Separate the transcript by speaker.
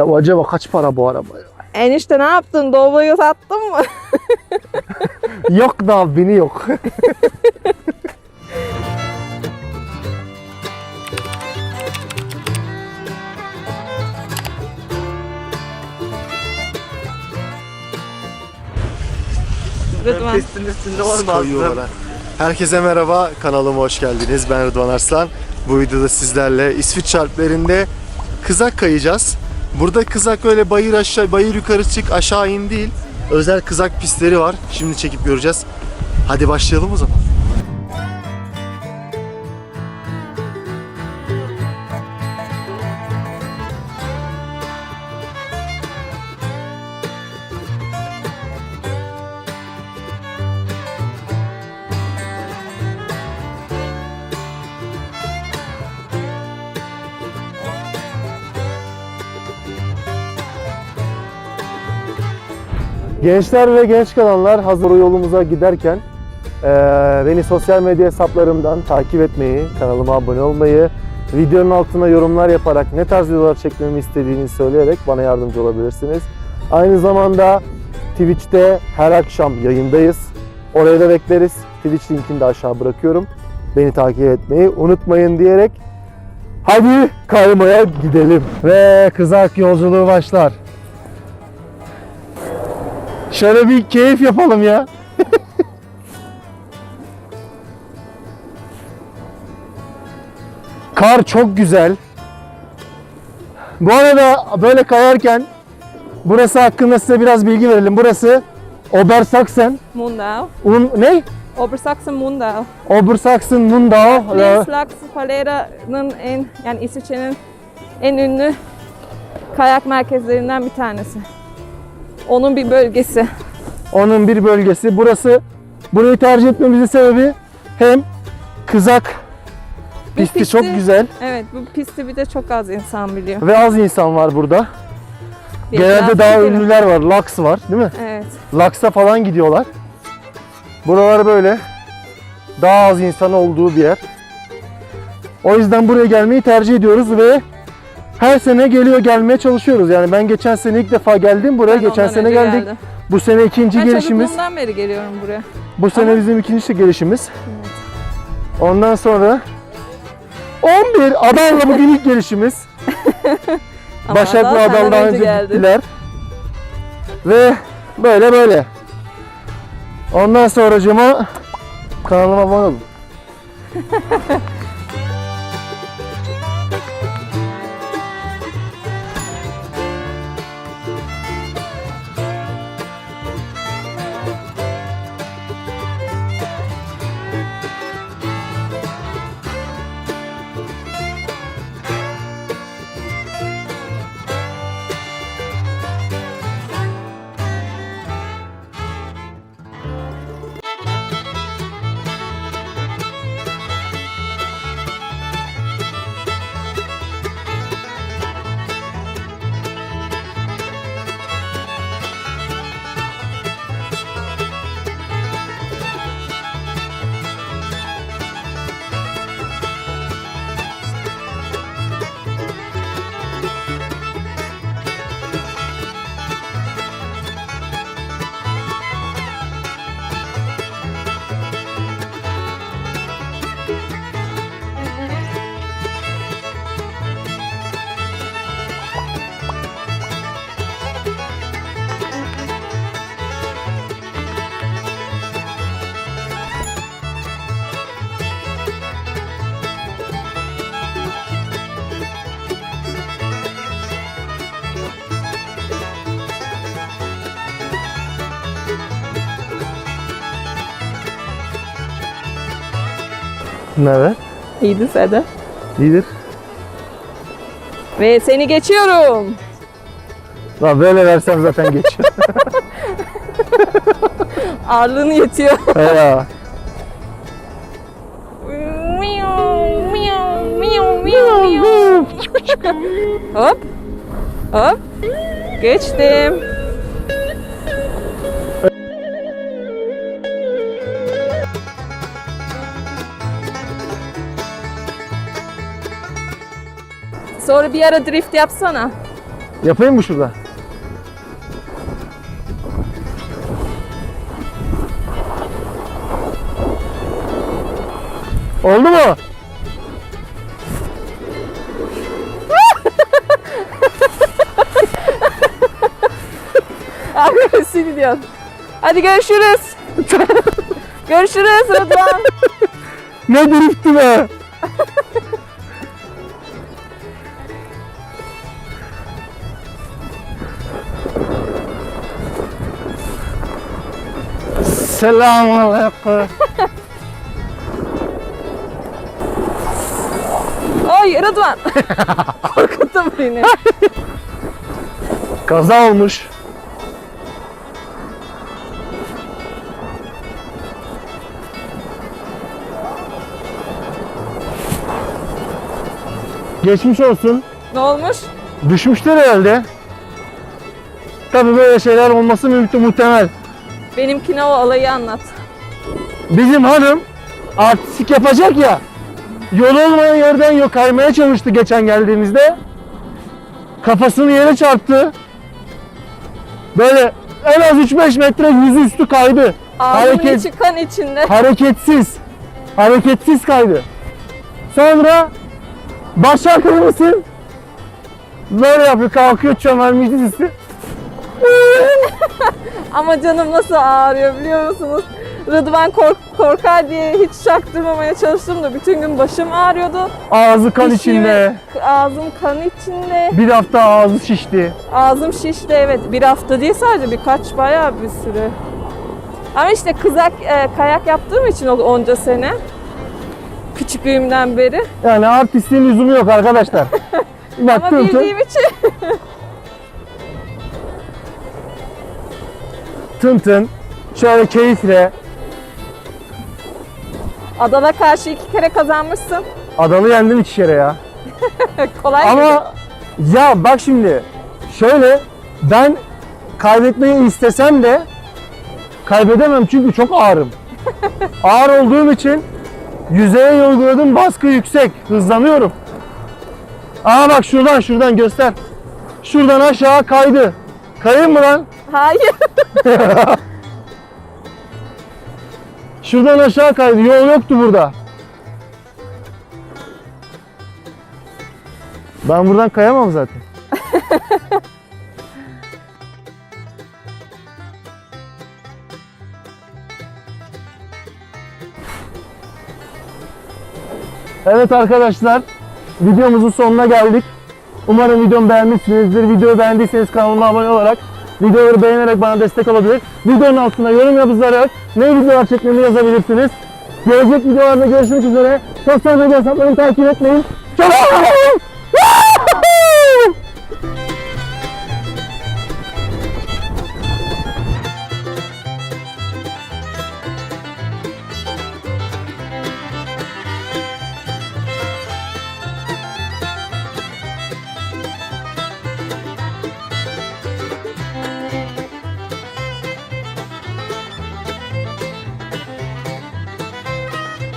Speaker 1: Ya acaba kaç para bu araba ya?
Speaker 2: Enişte ne yaptın? Doblo'yu sattın mı?
Speaker 1: Yok da bini yok.
Speaker 2: Rıdvan.
Speaker 3: Pistin üstünde
Speaker 1: ha. Herkese merhaba, kanalıma hoş geldiniz. Ben Rıdvan Arslan. Bu videoda sizlerle İsviçre Alplerinde kızak kayacağız. Burada kızak öyle bayır aşağı, bayır yukarı çık, aşağı in değil. Özel kızak pistleri var. Şimdi çekip göreceğiz. Hadi başlayalım o zaman. Gençler ve genç kalanlar hazır yolumuza giderken beni sosyal medya hesaplarımdan takip etmeyi, kanalıma abone olmayı, videonun altına yorumlar yaparak ne tarz videolar çekmemi istediğinizi söyleyerek bana yardımcı olabilirsiniz. Aynı zamanda Twitch'te her akşam yayındayız. Oraya da bekleriz. Twitch linkini de aşağı bırakıyorum. Beni takip etmeyi unutmayın diyerek hadi kaymaya gidelim. Ve kızak yolculuğu başlar. Şöyle bir keyif yapalım ya. Kar çok güzel. Bu arada böyle kayarken burası hakkında size biraz bilgi verelim. Burası Obersachsen,
Speaker 2: Mundau.
Speaker 1: un, ne?
Speaker 2: Obersachsen Mundau.
Speaker 1: Obersachsen Mundau.
Speaker 2: Flix Falera'nın en yani İsviçre'nin en ünlü kayak merkezlerinden bir tanesi. Onun bir bölgesi.
Speaker 1: Onun bir bölgesi. Burası burayı tercih etmemizin sebebi hem kızak
Speaker 2: Bu
Speaker 1: pisti çok güzel
Speaker 2: Evet bu pisti bir de çok az insan biliyor.
Speaker 1: ve az insan var burada.
Speaker 2: Bir
Speaker 1: Genelde daha
Speaker 2: gidelim.
Speaker 1: ünlüler var. Lux var değil mi?
Speaker 2: Evet.
Speaker 1: Lux'a falan gidiyorlar. Buralar böyle daha az insan olduğu bir yer. O yüzden buraya gelmeyi tercih ediyoruz ve her sene geliyor gelmeye çalışıyoruz. Yani ben geçen sene ilk defa geldim buraya.
Speaker 2: Ben
Speaker 1: geçen sene geldik.
Speaker 2: geldim.
Speaker 1: Bu sene ikinci
Speaker 2: Ben
Speaker 1: gelişimiz.
Speaker 2: çocukluğumdan beri geliyorum buraya.
Speaker 1: Bu sene
Speaker 2: Ama-
Speaker 1: bizim ikinci gelişimiz. Ondan sonra 11 Adana'da bugün ilk gelişimiz.
Speaker 2: Ama
Speaker 1: Başak
Speaker 2: Adal
Speaker 1: ve Adal
Speaker 2: senden
Speaker 1: daha
Speaker 2: önce
Speaker 1: önce
Speaker 2: geldi.
Speaker 1: gittiler. Ve böyle böyle. Ondan sonracıma kanalıma abone olun. Ne haber?
Speaker 2: İyiydi Sede.
Speaker 1: İyidir.
Speaker 2: Ve seni geçiyorum.
Speaker 1: La böyle versem zaten geçiyor.
Speaker 2: Ağırlığın yetiyor.
Speaker 1: Ya.
Speaker 2: Hop. Hop. Geçtim. Sonra bir ara drift yapsana.
Speaker 1: Yapayım mı şurada? Oldu mu?
Speaker 2: Arkadaşı gidiyor. Hadi görüşürüz. görüşürüz Rıdvan.
Speaker 1: Ne drifti be? Selamünaleyküm.
Speaker 2: Oy Rıdvan. Korkuttun beni.
Speaker 1: Kaza olmuş. Geçmiş olsun.
Speaker 2: ne olmuş?
Speaker 1: Düşmüşler herhalde. Tabii böyle şeyler olması mümkün muhtemel.
Speaker 2: Benimkine o alayı anlat.
Speaker 1: Bizim hanım artistik yapacak ya. Yol olmayan yerden yok kaymaya çalıştı geçen geldiğimizde. Kafasını yere çarptı. Böyle en az 3-5 metre yüzüstü kaydı.
Speaker 2: Ağzımın
Speaker 1: Hareket-
Speaker 2: içi kan içinde.
Speaker 1: Hareketsiz. Hareketsiz kaydı. Sonra başak mısın? Böyle yapıyor kalkıyor çömelmiş dizisi.
Speaker 2: Ama canım nasıl ağrıyor biliyor musunuz? Rıdvan kork korkar diye hiç çaktırmamaya çalıştım da bütün gün başım ağrıyordu.
Speaker 1: Ağzı kan
Speaker 2: Dişimi-
Speaker 1: içinde.
Speaker 2: Ağzım kan içinde.
Speaker 1: Bir hafta ağzı şişti.
Speaker 2: Ağzım şişti evet. Bir hafta değil sadece birkaç bayağı bir süre. Ama işte kızak e, kayak yaptığım için o onca sene. Küçüklüğümden beri.
Speaker 1: Yani artistliğin lüzumu yok arkadaşlar.
Speaker 2: Ama
Speaker 1: tın,
Speaker 2: bildiğim için
Speaker 1: tın tın. Şöyle keyifle.
Speaker 2: Adana karşı iki kere kazanmışsın.
Speaker 1: Adalı yendim iki kere ya.
Speaker 2: Kolay?
Speaker 1: Ama ya bak şimdi şöyle ben kaybetmeyi istesem de kaybedemem çünkü çok ağırım. Ağır olduğum için yüzeye uyguladım baskı yüksek. Hızlanıyorum. Aa bak şuradan şuradan göster. Şuradan aşağı kaydı. Kayayım mı lan?
Speaker 2: Hayır.
Speaker 1: Şuradan aşağı kaydı. Yol yoktu burada. Ben buradan kayamam zaten. Evet arkadaşlar, videomuzun sonuna geldik. Umarım videomu beğenmişsinizdir. Videoyu beğendiyseniz kanalıma abone olarak, videoları beğenerek bana destek olabilir. Videonun altına yorum yazarak ne videolar çekmemi yazabilirsiniz. Gelecek videolarda görüşmek üzere. Sosyal medya hesaplarımı takip etmeyin. Çok